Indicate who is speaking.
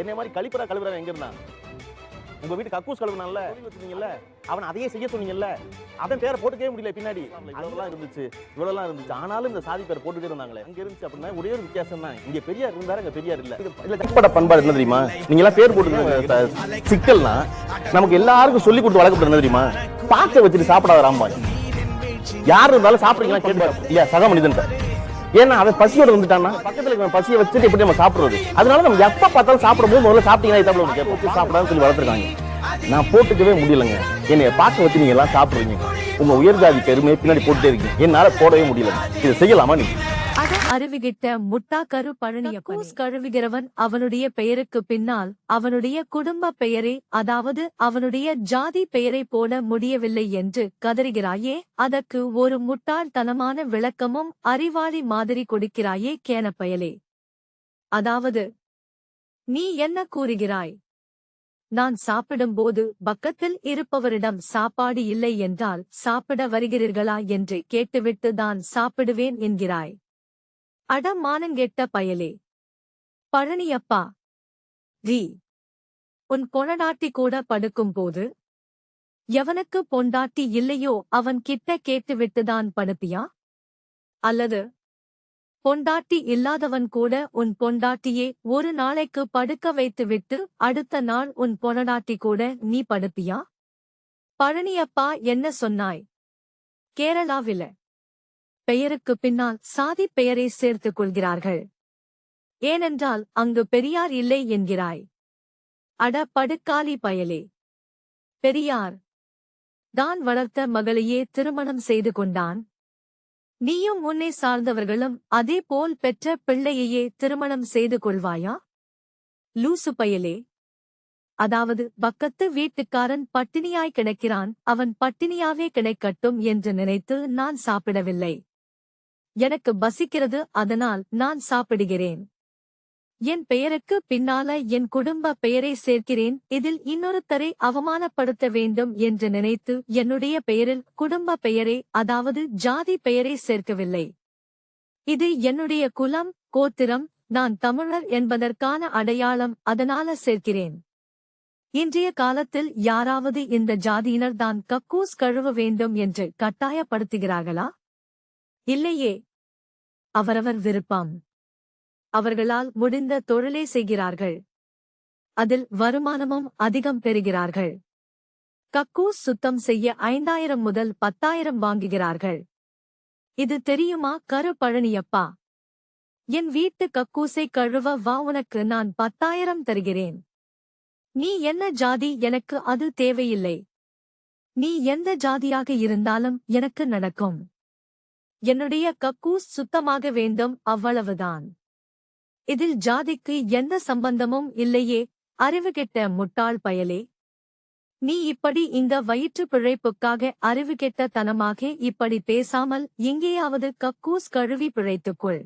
Speaker 1: என்னை மாதிரி கழிப்பறா கழுவுறா எங்க இருந்தான்? உங்க வீட்டு கக்கூஸ் கழுவுனால சொன்னீங்கல்ல அவன் அதையே செய்ய சொன்னீங்கல்ல அதன் பேரை போட்டுக்கவே முடியல பின்னாடி. இவ்வளவுலாம் இருந்துச்சு இவ்வளவுலாம் இருந்துச்சு. ஆனாலும் இந்த சாதி பேர் போட்டுட்டே இருந்தாங்களே. அங்க இருந்துச்சு அப்படின்னா ஒரே ஒரு வித்தியாசம் தான். இங்க பெரியார் இருந்தாரு அங்க பெரியார் இல்ல? இல்ல இதுல பண்பாடு என்ன தெரியுமா? நீங்க எல்லாம் பேர் போட்டு சிக்கல்னா நமக்கு எல்லாருக்கும் சொல்லி கொடுத்து வளர்க்கப்பட்ட என்ன தெரியுமா? பாக்க வச்சுட்டு சாப்பிடாத ராம்பாய். யார் இருந்தாலும் சாப்பிடுறீங்களா கேட்பாரு இல்லையா? சக மனிதன் ஏன்னா அதை பசியோட வந்துட்டான்னா பக்கத்துல இருக்கிற பசியை வச்சுட்டு எப்படி நம்ம சாப்பிடுறது? அதனால நம்ம எப்ப பார்த்தாலும் சாப்பிடும்போது முதல்ல சாப்பிட்டீங்கன்னா இதை ஒன்று கேட்போம் சாப்பிடாதுன்னு சொல்லி வளர்த்துருக்காங்க. நான் போட்டுக்கவே முடியலங்க. என்னைய பார்க்க வச்சு நீங்க எல்லாம் சாப்பிடுறீங்க. உங்க உயர்ஜாதி பெருமையை பின்னாடி போட்டுட்டே இருக்கீங்க. என்னால போடவே முடியல. இதை செய்யலாமா நீங்க?
Speaker 2: அருவிகிட்ட முட்டா கரு பழனிய கூஸ் கழுவுகிறவன் அவனுடைய பெயருக்கு பின்னால் அவனுடைய குடும்ப பெயரே அதாவது அவனுடைய ஜாதி பெயரை போல முடியவில்லை என்று கதறுகிறாயே அதற்கு ஒரு முட்டாள்தனமான விளக்கமும் அறிவாளி மாதிரி கொடுக்கிறாயே கேனப்பயலே. அதாவது நீ என்ன கூறுகிறாய்? நான் சாப்பிடும்போது பக்கத்தில் இருப்பவரிடம் சாப்பாடு இல்லை என்றால் சாப்பிட வருகிறீர்களா என்று கேட்டுவிட்டு தான் சாப்பிடுவேன் என்கிறாய். அட மானங்கெட்ட பயலே. பழனியப்பா. ரீ. உன் பொணடாட்டி கூட படுக்கும்போது எவனுக்கு பொண்டாட்டி இல்லையோ அவன் கிட்ட கேட்டுவிட்டுதான் படுப்பியா? அல்லது பொண்டாட்டி இல்லாதவன் கூட உன் பொண்டாட்டியே ஒரு நாளைக்கு படுக்க வைத்துவிட்டு அடுத்த நாள் உன் பொணடாட்டி கூட நீ படுப்பியா? பழனியப்பா என்ன சொன்னாய்? கேரளாவில. பெயருக்கு பின்னால் சாதி பெயரை சேர்த்துக் கொள்கிறார்கள். ஏனென்றால் அங்கு பெரியார் இல்லை என்கிறாய். அட படுக்காலி பயலே. பெரியார் தான் வளர்த்த மகளையே திருமணம் செய்து கொண்டான். நீயும் உன்னை சார்ந்தவர்களும் அதே போல் பெற்ற பிள்ளையையே திருமணம் செய்து கொள்வாயா? லூசு பயலே. அதாவது பக்கத்து வீட்டுக்காரன் பட்டினியாய் கிடக்கிறான் அவன் பட்டினியாவே கிடைக்கட்டும் என்று நினைத்து நான் சாப்பிடவில்லை. எனக்கு பசிக்கிறது அதனால் நான் சாப்பிடுகிறேன். என் பெயருக்கு பின்னால என் குடும்ப பெயரை சேர்க்கிறேன் இதில் இன்னொருத்தரை அவமானப்படுத்த வேண்டும் என்று நினைத்து என்னுடைய பெயரில் குடும்ப பெயரை அதாவது ஜாதி பெயரை சேர்க்கவில்லை. இது என்னுடைய குலம் கோத்திரம் நான் தமிழர் என்பதற்கான அடையாளம் அதனால சேர்க்கிறேன். இன்றைய காலத்தில் யாராவது இந்த ஜாதியினர் தான் கக்கூஸ் கழுவ வேண்டும் என்று கட்டாயப்படுத்துகிறார்களா? இல்லையே. அவரவர் விருப்பம். அவர்களால் முடிந்த தொழிலே செய்கிறார்கள். அதில் வருமானமும் அதிகம் பெறுகிறார்கள். கக்கூஸ் சுத்தம் செய்ய ஐந்தாயிரம் முதல் பத்தாயிரம் வாங்குகிறார்கள். இது தெரியுமா கரு பழனியப்பா? என் வீட்டு கக்கூசை கழுவ வா உனக்கு நான் பத்தாயிரம் தருகிறேன். நீ என்ன ஜாதி எனக்கு அது தேவையில்லை. நீ எந்த ஜாதியாக இருந்தாலும் எனக்கு நடக்கும். என்னுடைய கக்கூஸ் சுத்தமாக வேண்டும் அவ்வளவுதான். இதில் ஜாதிக்கு எந்த சம்பந்தமும் இல்லையே அறிவுகெட்ட முட்டாள் பயலே. நீ இப்படி இந்த வயிற்று பிழைப்புக்காக அறிவுகெட்ட தனமாக இப்படி பேசாமல் எங்கேயாவது கக்கூஸ் கழுவி பிழைத்துக்கொள்.